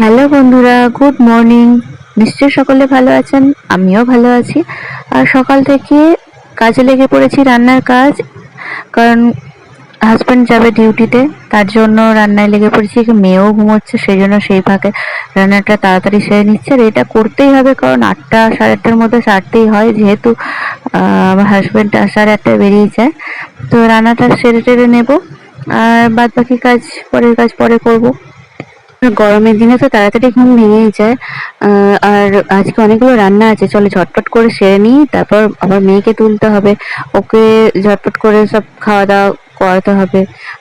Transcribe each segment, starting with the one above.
Hello বন্ধুরা, good morning. নিশ্চয়ই সকলে ভালো আছেন, আমিও ভালো আছি। আর সকাল থেকে কাজে লেগে পড়েছি রান্নার কাজ, কারণ হাজব্যান্ড যাবে ডিউটিতে তার জন্য রান্নায় লেগে পড়েছি মেয়েও ঘুমোচ্ছে সেই জন্য সেই ফাঁকে রান্নাটা তাড়াতাড়ি সেরে নিচ্ছে। আর এটা করতেই হবে, কারণ আটটা, সাড়ে আটটার মধ্যে সারতেই হয়, যেহেতু আমার হাজব্যান্ড সাড়ে আটটায় বেরিয়ে যায়। তো রান্নাটা সেরে টেরে নেব, আর বাদ বাকি কাজ, পরের কাজ পরে করব। গরমের দিনে তো তাড়াতাড়ি ঘুম ভেঙেই যায়। আর আজকে অনেকগুলো রান্না আছে, চলো ঝটপট করে সেরে নিই, তারপর আবার মেয়েকে তুলতে হবে। ওকে ঝটপট করে সব খাওয়া দাওয়া করাতে হবে।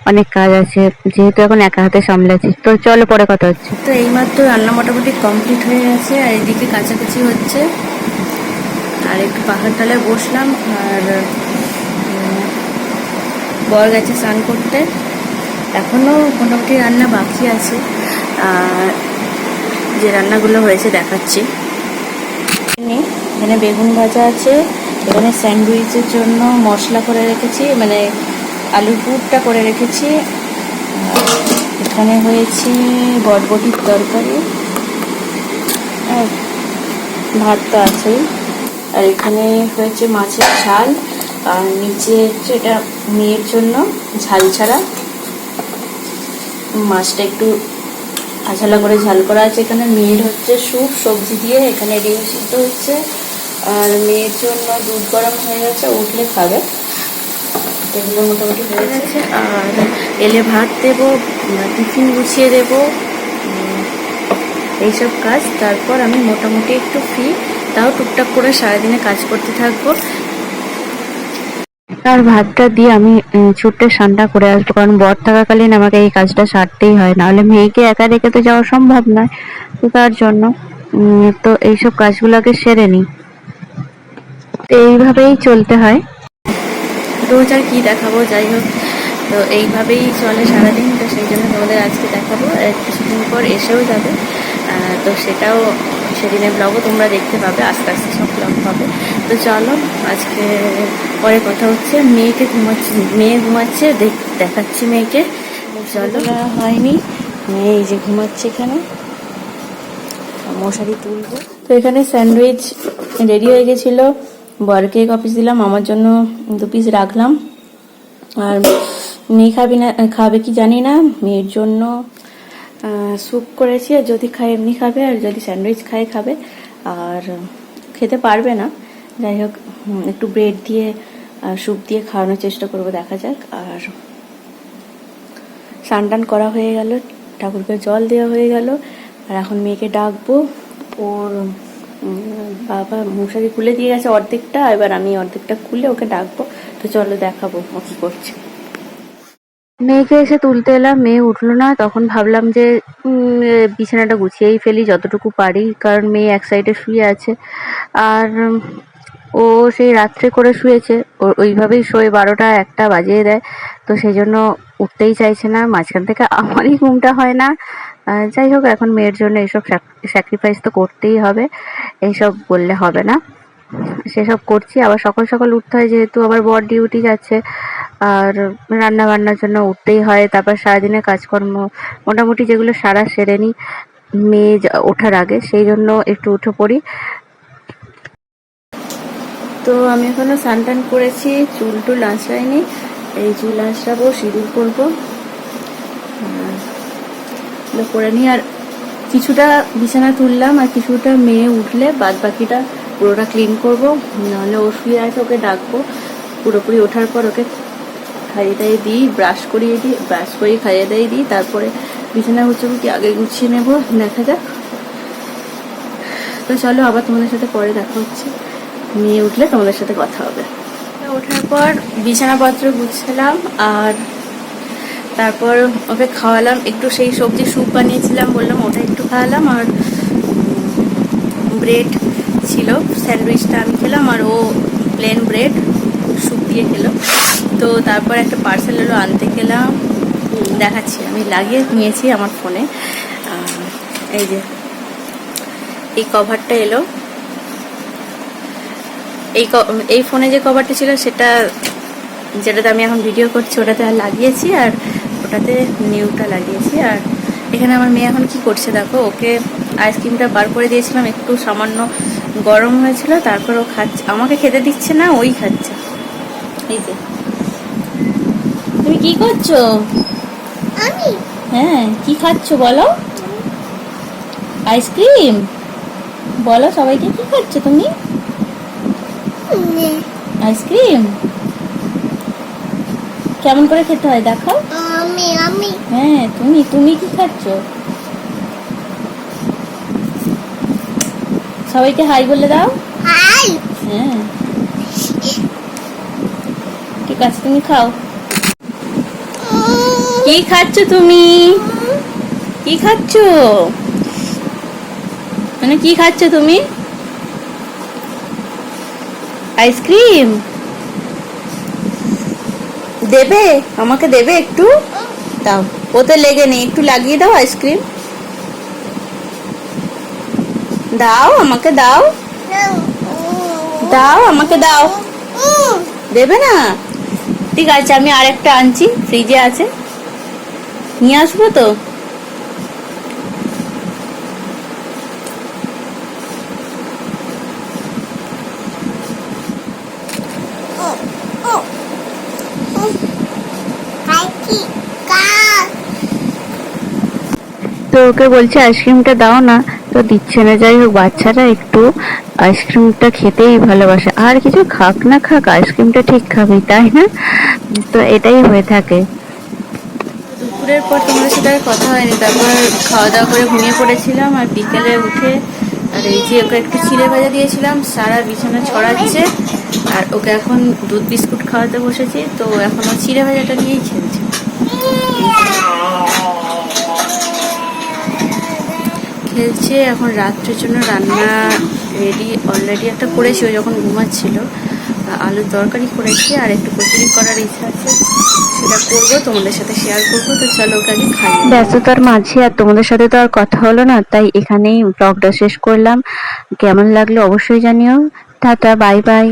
অনেক কাজ আছে, যেহেতু এখন একা হাতে সামলাচ্ছি। তো চলো পরে কথা হচ্ছে। তো এইমাত্র রান্না মোটামুটি কমপ্লিট হয়ে গেছে, আর এদিকে কাছাকাছি হচ্ছে। আর একটু পাহাড় তলায় বসলাম, আর বর গেছে স্নান করতে। এখনও মোটামুটি রান্না বাকি আছে। যে রান্নাগুলো হয়েছে দেখাচ্ছি। এখানে বেগুন ভাজা আছে, এখানে স্যান্ডউইচের জন্য মশলা করে রেখেছি মানে আলুর পুরটা করে রেখেছি। এখানে হয়েছে বটবটির তরকারি। ভাত তো আছেই। আর এখানে হয়েছে মাছের ঝাল, আর নিচে হচ্ছে এটা মেয়ের জন্য ঝাল ছাড়া। মাছটা একটু আঝালা করে ঝাল করা আছে। এখানে মেয়ের হচ্ছে স্যুপ, সবজি দিয়ে এখানে ডিম সিদ্ধ হচ্ছে। আর মেয়ের জন্য দুধ গরম হয়ে গেছে উঠলে খাবে। এগুলো মোটামুটি হয়ে গেছে। আর এলে ভাত দেবো টিফিন গুছিয়ে দেবো। এইসব কাজ। তারপর আমি মোটামুটি একটু ফ্রি তাও টুকটাক করে সারাদিনে কাজ করতে থাকব। আর ভাতটা দিয়ে আমি উম, ছুটে স্নানটা করে আসব কারণ বর থাকাকালীন আমাকে এই কাজটা সারতেই হয় নাহলে মেয়েকে একা রেখে তো যাওয়া সম্ভব নয়। তো তার জন্য তো এইসব কাজগুলোকে সেরে নিই। তো এইভাবেই চলতে হয়। রোজ আর কি দেখাবো? যাই হোক তো এইভাবেই চলে সারাদিন। তো সেই জন্য তোমাদের আজকে দেখাবো। কিছুদিন পর এসেও যাবে। তো সেটাও সেদিনের ব্লগও তোমরা দেখতে পাবে আস্তে আস্তে সব ব্লগ পাবে। তো চলো আজকে পরে কথা হচ্ছে মেয়েকে ঘুমাচ্ছে মেয়ে ঘুমাচ্ছে দেখ- দেখাচ্ছি মেয়েকে। চলো। হয়নি মেয়ে এই যে ঘুমাচ্ছে এখানে। মশারি তুলবো। তো এখানে স্যান্ডউইচ রেডি হয়ে গেছিল বরকে এক পিস দিলাম আমার জন্য দু পিস রাখলাম। আর মেয়ে খাবি না খাবে কি জানি না মেয়ের জন্য স্যুপ করেছি, আর যদি খায় এমনি খাবে, আর যদি স্যান্ডউইচ খায়, খাবে। আর খেতে পারবে না। যাই হোক একটু ব্রেড দিয়ে স্যুপ দিয়ে খাওয়ানোর চেষ্টা করব, দেখা যাক। আর স্নান করা হয়ে গেল, ঠাকুরকে জল দেওয়া হয়ে গেল। আর এখন মেয়েকে ডাকবো। ওর বাবা মশারি খুলে দিয়ে গেছে অর্ধেকটা, এবার আমি অর্ধেকটা খুলে ওকে ডাকবো। তো চলো দেখাবো ও কি করছে। মেয়েকে এসে তুলতে এলাম মেয়ে উঠল না, তখন ভাবলাম যে বিছানাটা গুছিয়েই ফেলি যতটুকু পারি, কারণ মেয়ে এক সাইডে শুয়ে আছে। আর ও সেই রাত্রে করে শুয়েছে ওইভাবেই শোয়ে বারোটা একটা বাজিয়ে দেয়, তো সেই জন্য উঠতেই চাইছে না, মাঝখান থেকে আমারই ঘুমটা হয় না। যাই হোক, এখন মেয়ের জন্য এইসব স্যাক্রিফাইস তো করতেই হবে এইসব বললে হবে না। সেসব করছি, আবার সকাল সকাল উঠতে হয়, যেহেতু আবার বর ডিউটি যাচ্ছে আর রান্না বান্নার জন্য উঠতেই হয়, তারপর সারাদিনের কাজকর্ম। মোটামুটি যেগুলো সারা সেরে নিই মেয়ে ওঠার আগে, সেই জন্য একটু উঠে পড়ি। তো আমি এখনও স্নান টান করেছি, চুল টুল আঁচড়াইনি। এই চুল আঁচড়াবো, সিঁদুর করব। করে নিই। আর কিছুটা বিছানা তুললাম, আর কিছুটা মেয়ে উঠলে বাদ বাকিটা পুরোটা ক্লিন করব। নাহলে ও শুয়ে আছে, ওকে ডাকবো। পুরোপুরি ওঠার পর ওকে খাইয়ে দাইয়ে দিই ব্রাশ করিয়ে দিই ব্রাশ করিয়ে খাইয়ে দাইয়ে দিই, তারপরে বিছানা গুছাগুছি আগে গুছিয়ে নেব, দেখা যাক। তো চলো আবার তোমাদের সাথে পরে দেখা হচ্ছে। নিয়ে উঠলে তোমাদের সাথে কথা হবে। ওঠার পর বিছানাপত্র গুছালাম আর তারপর ওকে খাওয়ালাম। একটু সেই সবজি স্যুপ বানিয়েছিলাম, বললাম ওটা একটু খাওয়ালাম আর ব্রেড ছিল, স্যান্ডউইচটা আমি খেলাম আর ও প্লেন ব্রেড দিয়ে খেলো তো তারপর একটা পার্সেল এলো আনতে গেলাম। দেখাচ্ছি। আমি লাগিয়ে নিয়েছি আমার ফোনে এই যে, এই কভারটা এলো। এই এই ফোনে যে কভারটা ছিল সেটা, যেটাতে আমি এখন ভিডিও করছি, ওটাতে আর লাগিয়েছি আর ওটাতে নিউটা লাগিয়েছি। আর এখানে আমার মেয়ে এখন কি করছে দেখো, ওকে আইসক্রিমটা বার করে দিয়েছিলাম, একটু সামান্য গরম হয়েছিল, তারপর ও খাচ্ছে, আমাকে খেতে দিচ্ছে না, ওই খাচ্ছে। এই যে। তুমি কি করছ? আমি। হ্যাঁ কি খাচ্ছো বলো? আইসক্রিম? বলো সবাইকে কি খাচ্ছ তুমি? আইসক্রিম? কেমন করে খেতে হয় দেখাও। আমি আমি। হ্যাঁ তুমি তুমি কি খাচ্ছ? সবাইকে হাই বলে দাও। হাই। হ্যাঁ। ঠিক আছে, তুমি খাও। কি খাচ্ছ তুমি? কি খাচ্ছ? মানে কি খাচ্ছ তুমি? আইসক্রিম? দেবে? আমাকে দেবে একটু? দাও। ওতে লেগে নেই, একটু লাগিয়ে দাও আইসক্রিম। দাও, আমাকে দাও। দাও, আমাকে দাও। দেবে না? ঠিক আছে, আমি আরেকটা আনছি ফ্রিজে আছে। নিয়ে আসব তো? তো ওকে বলছে আইসক্রিমটা দাও না, তো দিচ্ছে না। যাই হোক, বাচ্চারা একটু আইসক্রিমটা খেতেই ভালোবাসে। আর কিছু খাক না খাক, আইসক্রিমটা ঠিক খাবেই তাই না? তো এটাই হয়ে থাকে। দুপুরের পর তোমাদের সাথে আর কথা হয়নি, তারপর খাওয়া দাওয়া করে ঘুমিয়ে পড়েছিলাম আর বিকেলে উঠে আর এই যে ওকে একটু চিড়ে ভাজা দিয়েছিলাম, সারা বিছানা ছড়াচ্ছে আর ওকে এখন দুধ বিস্কুট খাওয়াতে বসেছি, তো এখন ও চিড়ে ভাজাটা নিয়েই খেলছে। খেলছে, এখন রাত্রের জন্য রান্না রেডি অলরেডি একটা করেছি, ও যখন ঘুমাচ্ছিল আলুর তরকারি করেছি আর একটু কচুরি করার ইচ্ছা আছে, সেটা করব, তোমাদের সাথে শেয়ার করব। তো চলো ওখানে খাই ব্যস্ততার মাঝে আর তোমাদের সাথে তো আর কথা হলো না, তাই এখানেই ব্লগটা শেষ করলাম। কেমন লাগল অবশ্যই জানিও। Tata bye bye